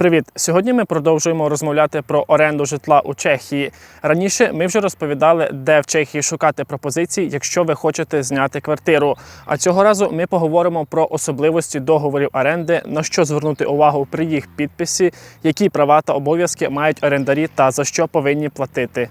Привіт! Сьогодні ми продовжуємо розмовляти про оренду житла у Чехії. Раніше ми вже розповідали, де в Чехії шукати пропозиції, якщо ви хочете зняти квартиру. А цього разу ми поговоримо про особливості договорів оренди, на що звернути увагу при їх підписі, які права та обов'язки мають орендарі та за що повинні платити.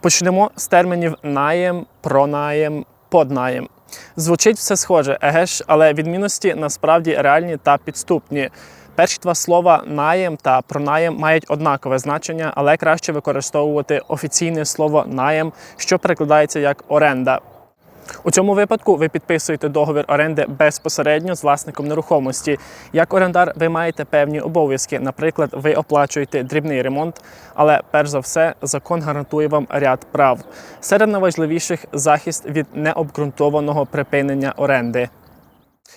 Почнемо з термінів наєм, пронаєм, поднаєм. Звучить все схоже, еге ж, але відмінності насправді реальні та підступні. Перші два слова наєм та пронаєм мають однакове значення, але краще використовувати офіційне слово наєм, що перекладається як оренда. У цьому випадку ви підписуєте договір оренди безпосередньо з власником нерухомості. Як орендар, ви маєте певні обов'язки. Наприклад, ви оплачуєте дрібний ремонт, але перш за все закон гарантує вам ряд прав. Серед найважливіших захист від необґрунтованого припинення оренди.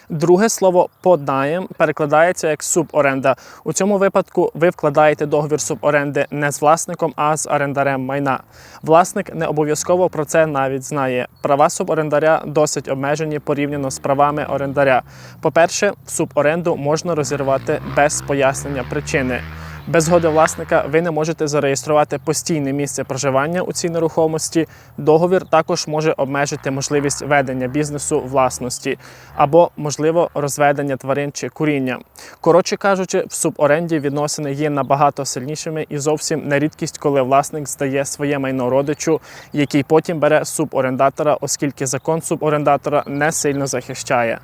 Друге слово поднаєм перекладається як суборенда. У цьому випадку ви вкладаєте договір суборенди не з власником, а з орендарем майна. Власник не обов'язково про це навіть знає. Права суборендаря досить обмежені порівняно з правами орендаря. По-перше, суборенду можна розірвати без пояснення причини. Без згоди власника ви не можете зареєструвати постійне місце проживання у цій нерухомості. Договір також може обмежити можливість ведення бізнесу власності або, можливо, розведення тварин чи куріння. Коротше кажучи, в суборенді відносини є набагато сильнішими і зовсім не рідкість, коли власник здає своє майно родичу, який потім бере суборендатора, оскільки закон суборендатора не сильно захищає.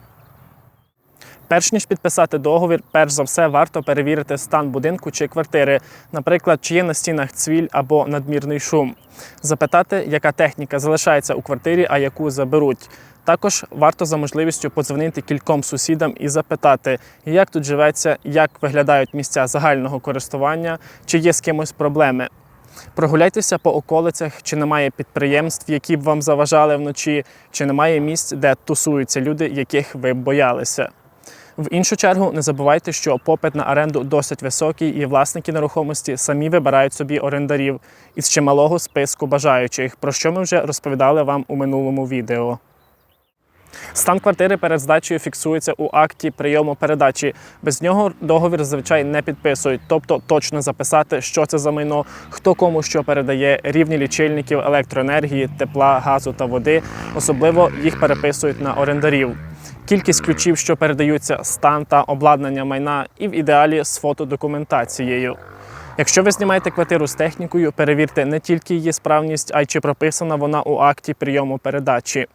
Перш ніж підписати договір, перш за все варто перевірити стан будинку чи квартири, наприклад, чи є на стінах цвіль або надмірний шум. Запитати, яка техніка залишається у квартирі, а яку заберуть. Також варто за можливістю подзвонити кільком сусідам і запитати, як тут живеться, як виглядають місця загального користування, чи є з кимось проблеми. Прогуляйтеся по околицях, чи немає підприємств, які б вам заважали вночі, чи немає місць, де тусуються люди, яких ви боялися. В іншу чергу не забувайте, що попит на оренду досить високий, і власники нерухомості самі вибирають собі орендарів із чималого списку бажаючих, про що ми вже розповідали вам у минулому відео. Стан квартири перед здачею фіксується у акті прийому передачі. Без нього договір зазвичай не підписують, тобто точно записати, що це за майно, хто кому що передає, рівні лічильників електроенергії, тепла, газу та води. Особливо їх переписують на орендарів. Кількість ключів, що передаються, стан та обладнання майна, і в ідеалі з фотодокументацією. Якщо ви знімаєте квартиру з технікою, перевірте не тільки її справність, а й чи прописана вона у акті прийому передачі.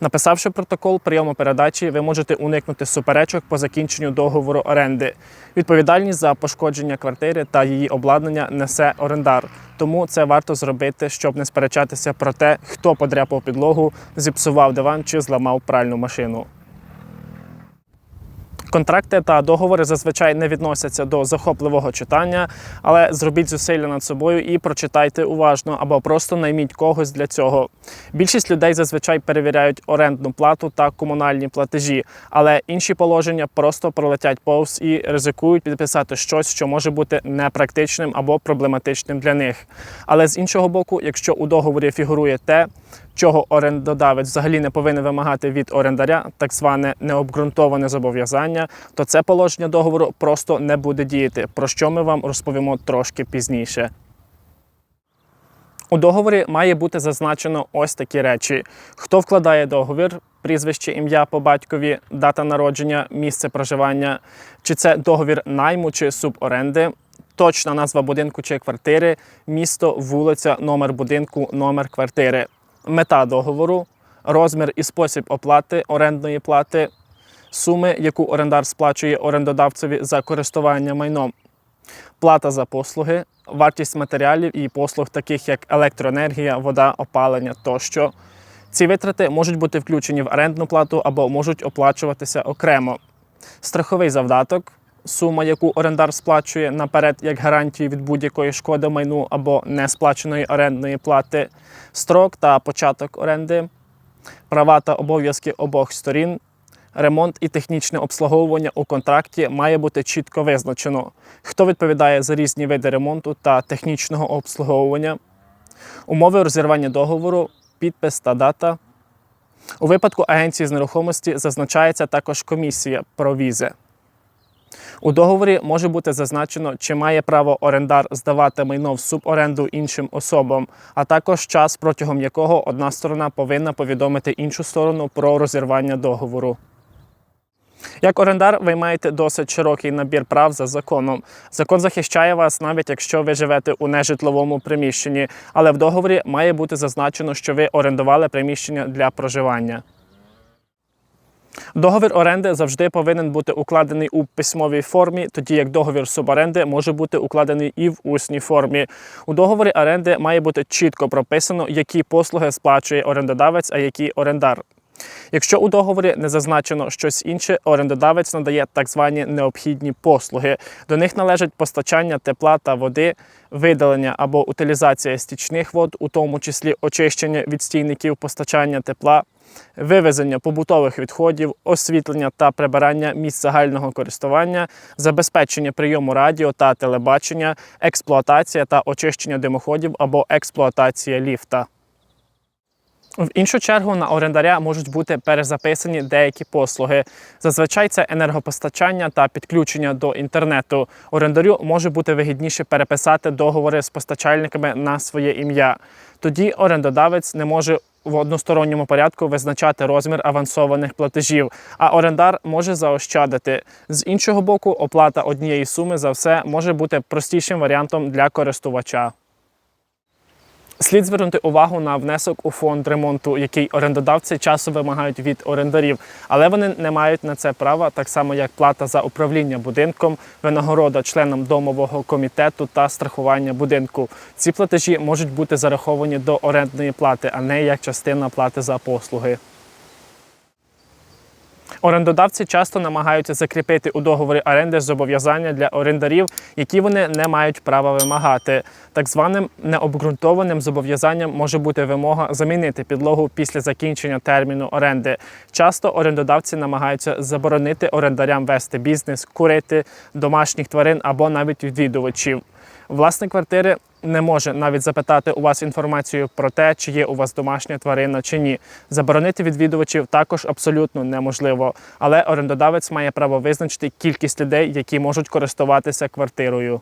Написавши протокол прийому передачі, ви можете уникнути суперечок по закінченню договору оренди. Відповідальність за пошкодження квартири та її обладнання несе орендар. Тому це варто зробити, щоб не сперечатися про те, хто подряпав підлогу, зіпсував диван чи зламав пральну машину. Контракти та договори зазвичай не відносяться до захопливого читання, але зробіть зусилля над собою і прочитайте уважно або просто найміть когось для цього. Більшість людей зазвичай перевіряють орендну плату та комунальні платежі, але інші положення просто пролетять повз і ризикують підписати щось, що може бути непрактичним або проблематичним для них. Але з іншого боку, якщо у договорі фігурує те, чого орендодавець взагалі не повинен вимагати від орендаря, так зване необґрунтоване зобов'язання, то це положення договору просто не буде діяти, про що ми вам розповімо трошки пізніше. У договорі має бути зазначено ось такі речі: хто вкладає договір, прізвище, ім'я по батькові, дата народження, місце проживання, чи це договір найму чи суборенди, точна назва будинку чи квартири, місто, вулиця, номер будинку, номер квартири, мета договору, розмір і спосіб оплати орендної плати, суми, яку орендар сплачує орендодавцеві за користування майном, плата за послуги, вартість матеріалів і послуг, таких як електроенергія, вода, опалення тощо. Ці витрати можуть бути включені в орендну плату або можуть оплачуватися окремо. Страховий завдаток, сума, яку орендар сплачує наперед як гарантію від будь-якої шкоди майну або несплаченої орендної плати, строк та початок оренди, права та обов'язки обох сторін. Ремонт і технічне обслуговування у контракті має бути чітко визначено, хто відповідає за різні види ремонту та технічного обслуговування, умови розірвання договору, підпис та дата. У випадку агенції з нерухомості зазначається також комісія про візи. У договорі може бути зазначено, чи має право орендар здавати майно в суборенду іншим особам, а також час, протягом якого одна сторона повинна повідомити іншу сторону про розірвання договору. Як орендар, ви маєте досить широкий набір прав за законом. Закон захищає вас, навіть якщо ви живете у нежитловому приміщенні, але в договорі має бути зазначено, що ви орендували приміщення для проживання. Договір оренди завжди повинен бути укладений у письмовій формі, тоді як договір суборенди може бути укладений і в усній формі. У договорі оренди має бути чітко прописано, які послуги сплачує орендодавець, а які орендар. Якщо у договорі не зазначено щось інше, орендодавець надає так звані необхідні послуги. До них належать постачання тепла та води, видалення або утилізація стічних вод, у тому числі очищення від стійників постачання тепла, вивезення побутових відходів, освітлення та прибирання місць загального користування, забезпечення прийому радіо та телебачення, експлуатація та очищення димоходів або експлуатація ліфта. В іншу чергу на орендаря можуть бути перезаписані деякі послуги. Зазвичай це енергопостачання та підключення до інтернету. Орендарю може бути вигідніше переписати договори з постачальниками на своє ім'я. Тоді орендодавець не може в односторонньому порядку визначати розмір авансованих платежів, а орендар може заощадити. З іншого боку, оплата однієї суми за все може бути простішим варіантом для користувача. Слід звернути увагу на внесок у фонд ремонту, який орендодавці часу вимагають від орендарів, але вони не мають на це права, так само як плата за управління будинком, винагорода членам домового комітету та страхування будинку. Ці платежі можуть бути зараховані до орендної плати, а не як частина плати за послуги. Орендодавці часто намагаються закріпити у договорі оренди зобов'язання для орендарів, які вони не мають права вимагати. Так званим необґрунтованим зобов'язанням може бути вимога замінити підлогу після закінчення терміну оренди. Часто орендодавці намагаються заборонити орендарям вести бізнес, курити домашніх тварин або навіть відвідувачів. Власник квартири не може навіть запитати у вас інформацію про те, чи є у вас домашня тварина чи ні. Заборонити відвідувачів також абсолютно неможливо, але орендодавець має право визначити кількість людей, які можуть користуватися квартирою.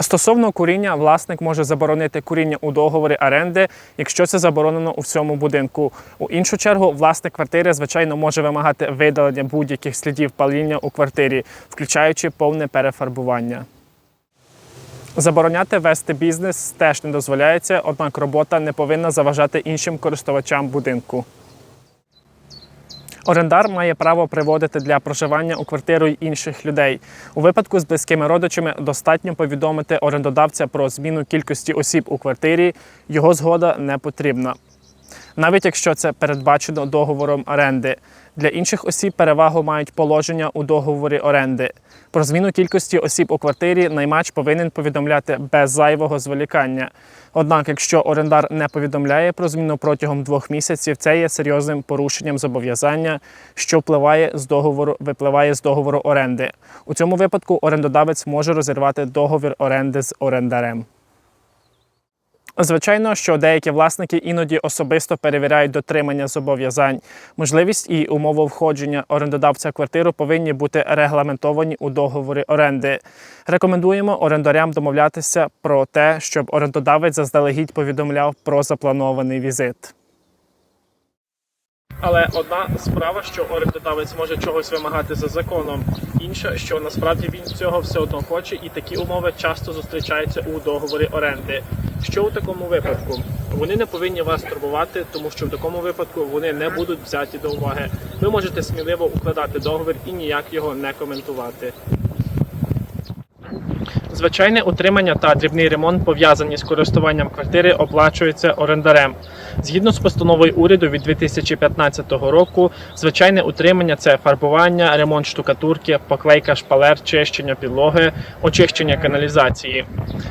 Стосовно куріння, власник може заборонити куріння у договорі оренди, якщо це заборонено у всьому будинку. У іншу чергу, власник квартири, звичайно, може вимагати видалення будь-яких слідів паління у квартирі, включаючи повне перефарбування. Забороняти вести бізнес теж не дозволяється, однак робота не повинна заважати іншим користувачам будинку. Орендар має право приводити для проживання у квартиру інших людей. У випадку з близькими родичами достатньо повідомити орендодавця про зміну кількості осіб у квартирі, його згода не потрібна. Навіть якщо це передбачено договором оренди. Для інших осіб перевагу мають положення у договорі оренди. Про зміну кількості осіб у квартирі наймач повинен повідомляти без зайвого зволікання. Однак, якщо орендар не повідомляє про зміну протягом двох місяців, це є серйозним порушенням зобов'язання, що впливає з договору, випливає з договору оренди. У цьому випадку орендодавець може розірвати договір оренди з орендарем. Звичайно, що деякі власники іноді особисто перевіряють дотримання зобов'язань. Можливість і умови входження орендодавця квартиру повинні бути регламентовані у договорі оренди. Рекомендуємо орендарям домовлятися про те, щоб орендодавець заздалегідь повідомляв про запланований візит. Але одна справа, що орендодавець може чогось вимагати за законом, інша, що насправді він цього все одно хоче, і такі умови часто зустрічаються у договорі оренди. Що у такому випадку? Вони не повинні вас турбувати, тому що в такому випадку вони не будуть взяті до уваги. Ви можете сміливо укладати договір і ніяк його не коментувати. Звичайне утримання та дрібний ремонт, пов'язані з користуванням квартири, оплачуються орендарем. Згідно з постановою уряду від 2015 року, звичайне утримання це фарбування, ремонт штукатурки, поклейка шпалер, чищення підлоги, очищення каналізації.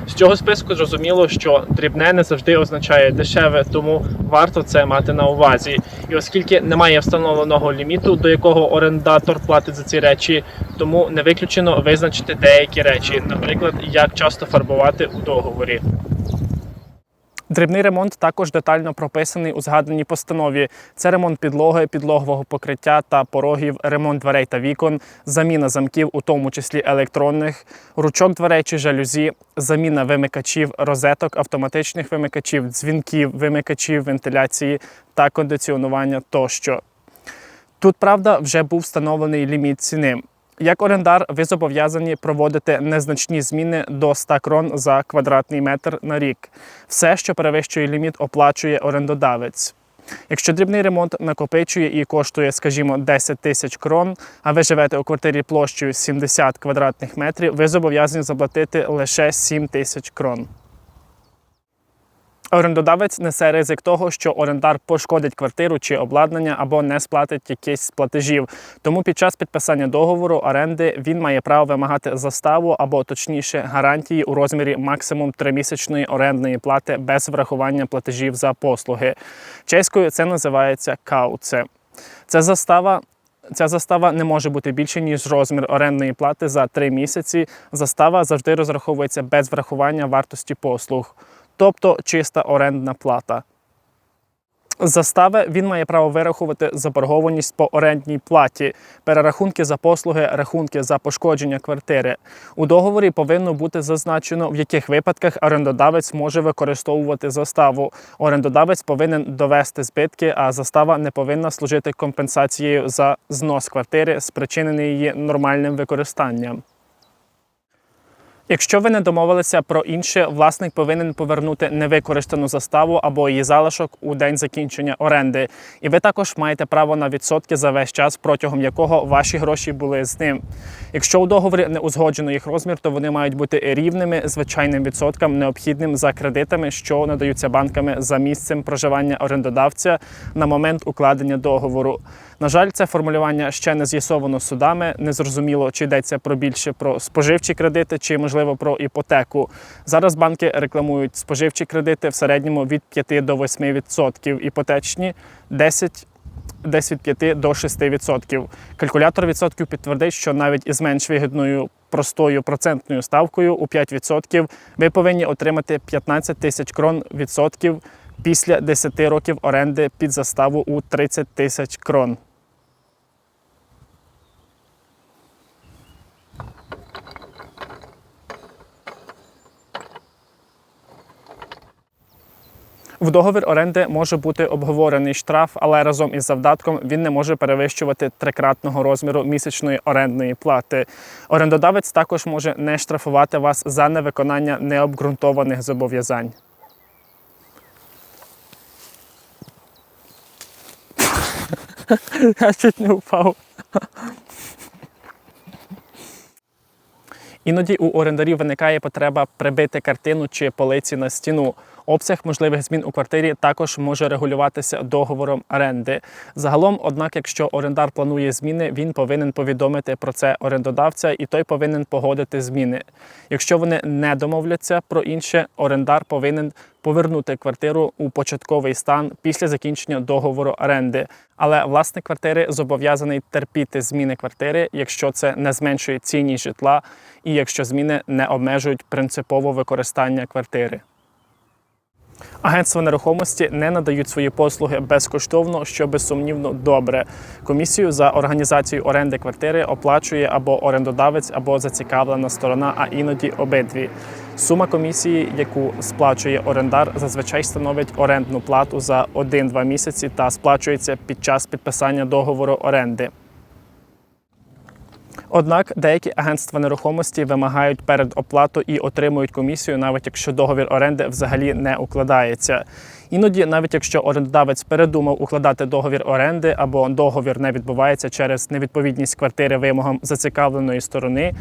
З цього списку зрозуміло, що дрібне не завжди означає дешеве, тому варто це мати на увазі. І оскільки немає встановленого ліміту, до якого орендатор платить за ці речі, тому не виключено визначити деякі речі, наприклад, як часто фарбувати у договорі. Дрібний ремонт також детально прописаний у згаданій постанові. Це ремонт підлоги, підлогового покриття та порогів, ремонт дверей та вікон, заміна замків, у тому числі електронних, ручок дверей чи жалюзі, заміна вимикачів, розеток, автоматичних вимикачів, дзвінків, вимикачів вентиляції та кондиціонування тощо. Тут, правда, вже був встановлений ліміт ціни. Як орендар, ви зобов'язані проводити незначні зміни до 100 крон за квадратний метр на рік. Все, що перевищує ліміт, оплачує орендодавець. Якщо дрібний ремонт накопичує і коштує, скажімо, 10 тисяч крон, а ви живете у квартирі площею 70 квадратних метрів, ви зобов'язані заплатити лише 7 тисяч крон. Орендодавець несе ризик того, що орендар пошкодить квартиру чи обладнання або не сплатить якийсь з платежів. Тому під час підписання договору оренди він має право вимагати заставу або точніше гарантії у розмірі максимум тримісячної орендної плати без врахування платежів за послуги. Чеською це називається кауце. Це застава. Ця застава не може бути більше, ніж розмір орендної плати за три місяці. Застава завжди розраховується без врахування вартості послуг тобто чиста орендна плата. Застави він має право вирахувати заборгованість по орендній платі, перерахунки за послуги, рахунки за пошкодження квартири. У договорі повинно бути зазначено, в яких випадках орендодавець може використовувати заставу. Орендодавець повинен довести збитки, а застава не повинна служити компенсацією за знос квартири, спричинений її нормальним використанням. Якщо ви не домовилися про інше, власник повинен повернути невикористану заставу або її залишок у день закінчення оренди. І ви також маєте право на відсотки за весь час, протягом якого ваші гроші були з ним. Якщо у договорі не узгоджено їх розмір, то вони мають бути рівними звичайним відсоткам, необхідним за кредитами, що надаються банками за місцем проживання орендодавця на момент укладення договору. На жаль, це формулювання ще не з'ясовано судами. Незрозуміло, чи йдеться про більше про споживчі кредити, чи можливо про іпотеку. Зараз банки рекламують споживчі кредити в середньому від 5 до 8%, іпотечні 10%. Десь від 5 до 6%. Калькулятор відсотків підтвердить, що навіть із менш вигідною простою процентною ставкою у 5% ви повинні отримати 15 тисяч крон відсотків після 10 років оренди під заставу у 30 тисяч крон. В договір оренди може бути обговорений штраф, але разом із завдатком він не може перевищувати трикратного розміру місячної орендної плати. Орендодавець також може не штрафувати вас за невиконання необґрунтованих зобов'язань. Я чуть не впав. Іноді у орендарів виникає потреба прибити картину чи полиці на стіну. Обсяг можливих змін у квартирі також може регулюватися договором оренди. Загалом, однак, якщо орендар планує зміни, він повинен повідомити про це орендодавця, і той повинен погодити зміни. Якщо вони не домовляться про інше, орендар повинен повернути квартиру у початковий стан після закінчення договору оренди. Але власник квартири зобов'язаний терпіти зміни квартири, якщо це не зменшує цінність житла, і якщо зміни не обмежують принципово використання квартири. Агентства нерухомості не надають свої послуги безкоштовно, що безсумнівно добре. Комісію за організацію оренди квартири оплачує або орендодавець, або зацікавлена сторона, а іноді обидві. Сума комісії, яку сплачує орендар, зазвичай становить орендну плату за 1-2 місяці та сплачується під час підписання договору оренди. Однак деякі агентства нерухомості вимагають передоплату і отримують комісію, навіть якщо договір оренди взагалі не укладається. Іноді, навіть якщо орендодавець передумав укладати договір оренди або договір не відбувається через невідповідність квартири вимогам зацікавленої сторони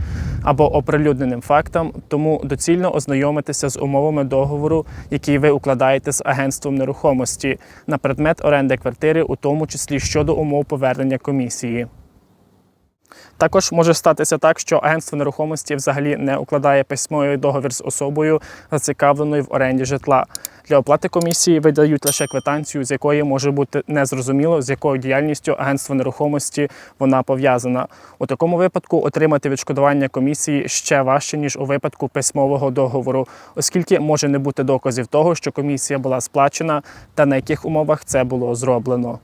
або оприлюдненим фактам, тому доцільно ознайомитися з умовами договору, який ви укладаєте з агентством нерухомості на предмет оренди квартири, у тому числі щодо умов повернення комісії. Також може статися так, що агентство нерухомості взагалі не укладає письмовий договір з особою, зацікавленою в оренді житла. Для оплати комісії видають лише квитанцію, з якої може бути незрозуміло, з якою діяльністю агентство нерухомості вона пов'язана. У такому випадку отримати відшкодування комісії ще важче ніж у випадку письмового договору, оскільки може не бути доказів того, що комісія була сплачена та на яких умовах це було зроблено.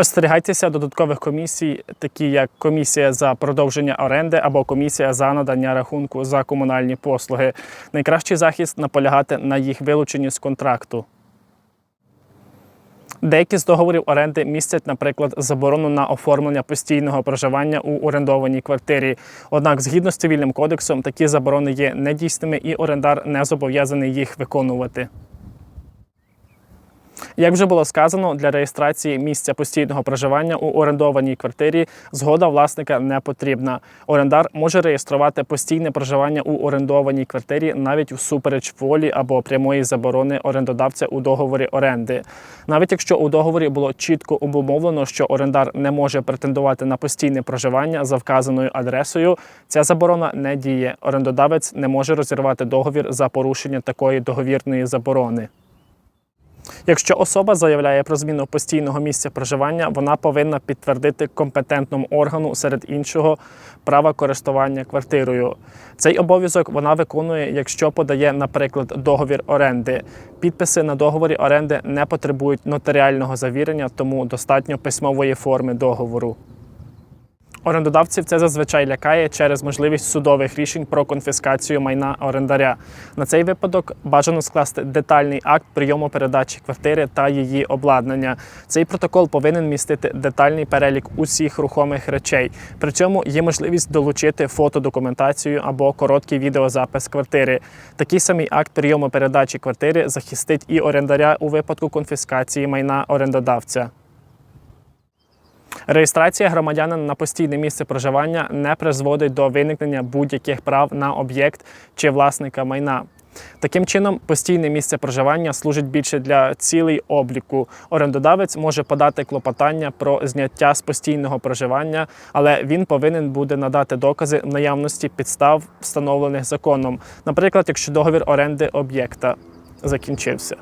Остерігайтеся додаткових комісій, такі як комісія за продовження оренди або комісія за надання рахунку за комунальні послуги. Найкращий захист наполягати на їх вилученні з контракту. Деякі з договорів оренди містять, наприклад, заборону на оформлення постійного проживання у орендованій квартирі. Однак, згідно з цивільним кодексом, такі заборони є недійсними і орендар не зобов'язаний їх виконувати. Як вже було сказано, для реєстрації місця постійного проживання у орендованій квартирі згода власника не потрібна. Орендар може реєструвати постійне проживання у орендованій квартирі навіть всупереч волі або прямої заборони орендодавця у договорі оренди. Навіть якщо у договорі було чітко обумовлено, що орендар не може претендувати на постійне проживання за вказаною адресою, ця заборона не діє. Орендодавець не може розірвати договір за порушення такої договірної заборони. Якщо особа заявляє про зміну постійного місця проживання, вона повинна підтвердити компетентному органу серед іншого права користування квартирою. Цей обов'язок вона виконує, якщо подає, наприклад, договір оренди. Підписи на договорі оренди не потребують нотаріального завірення, тому достатньо письмової форми договору. Орендодавців це зазвичай лякає через можливість судових рішень про конфіскацію майна орендаря. На цей випадок бажано скласти детальний акт прийому передачі квартири та її обладнання. Цей протокол повинен містити детальний перелік усіх рухомих речей. При цьому є можливість долучити фотодокументацію або короткий відеозапис квартири. Такий самий акт прийому передачі квартири захистить і орендаря у випадку конфіскації майна орендодавця. Реєстрація громадянина на постійне місце проживання не призводить до виникнення будь-яких прав на об'єкт чи власника майна. Таким чином, постійне місце проживання служить більше для цілей обліку. Орендодавець може подати клопотання про зняття з постійного проживання, але він повинен буде надати докази наявності підстав, встановлених законом, наприклад, якщо договір оренди об'єкта закінчився.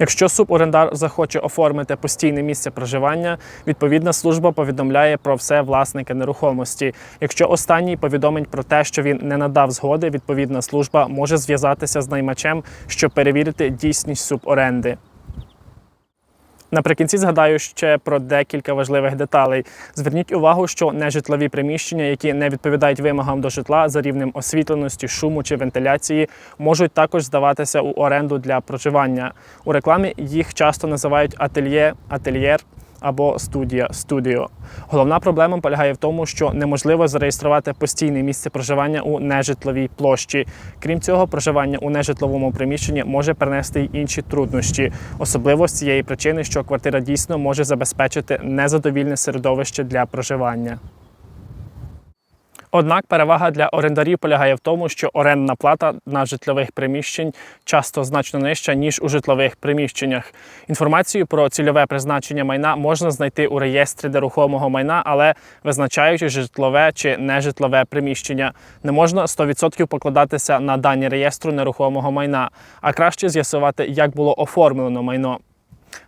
Якщо суборендар захоче оформити постійне місце проживання, відповідна служба повідомляє про все власника нерухомості. Якщо останній повідомить про те, що він не надав згоди, відповідна служба може зв'язатися з наймачем, щоб перевірити дійсність суборенди. Наприкінці згадаю ще про декілька важливих деталей. Зверніть увагу, що нежитлові приміщення, які не відповідають вимогам до житла за рівнем освітленості, шуму чи вентиляції, можуть також здаватися у оренду для проживання. У рекламі їх часто називають ательє, ательєр або студія студіо. Головна проблема полягає в тому, що неможливо зареєструвати постійне місце проживання у нежитловій площі. Крім цього, проживання у нежитловому приміщенні може принести й інші труднощі, особливо з цієї причини, що квартира дійсно може забезпечити незадовільне середовище для проживання. Однак перевага для орендарів полягає в тому, що орендна плата на житлових приміщень часто значно нижча, ніж у житлових приміщеннях. Інформацію про цільове призначення майна можна знайти у реєстрі нерухомого майна, але визначаючи житлове чи нежитлове приміщення, не можна 100% покладатися на дані реєстру нерухомого майна, а краще з'ясувати, як було оформлено майно.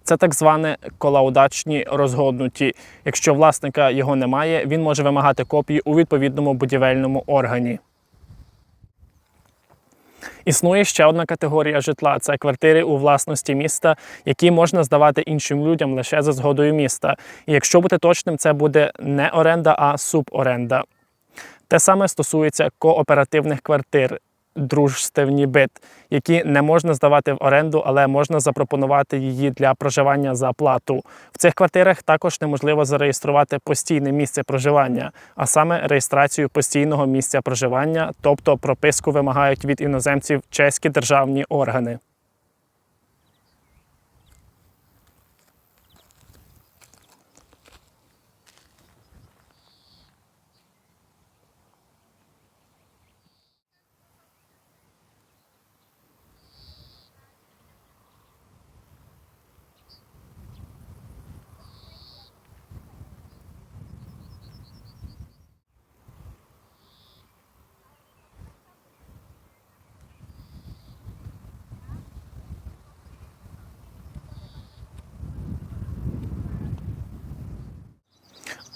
Це так зване колаудачні розгоднуті. Якщо власника його немає, він може вимагати копії у відповідному будівельному органі. Існує ще одна категорія житла це квартири у власності міста, які можна здавати іншим людям лише за згодою міста. І якщо бути точним, це буде не оренда, а суборенда. Те саме стосується кооперативних квартир дружстевні бит, які не можна здавати в оренду, але можна запропонувати її для проживання за плату. В цих квартирах також неможливо зареєструвати постійне місце проживання, а саме реєстрацію постійного місця проживання, тобто прописку вимагають від іноземців чеські державні органи.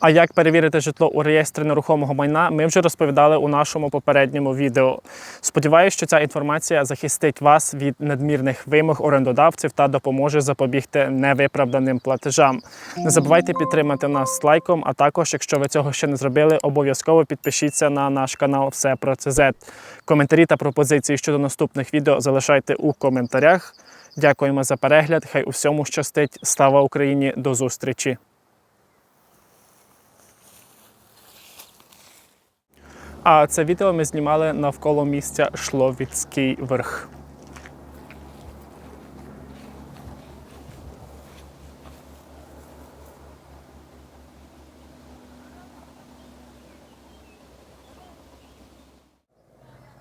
А як перевірити житло у реєстрі нерухомого майна, ми вже розповідали у нашому попередньому відео. Сподіваюся, що ця інформація захистить вас від надмірних вимог орендодавців та допоможе запобігти невиправданим платежам. Не забувайте підтримати нас лайком, а також, якщо ви цього ще не зробили, обов'язково підпишіться на наш канал Все про ЦЗ. Коментарі та пропозиції щодо наступних відео залишайте у коментарях. Дякуємо за перегляд. Хай у всьому щастить. Слава Україні! До зустрічі! А це відео ми знімали навколо місця Шловіцький верх.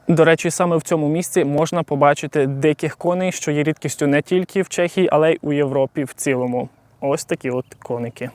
До речі, саме в цьому місці можна побачити диких коней, що є рідкістю не тільки в Чехії, але й у Європі в цілому. Ось такі от коники.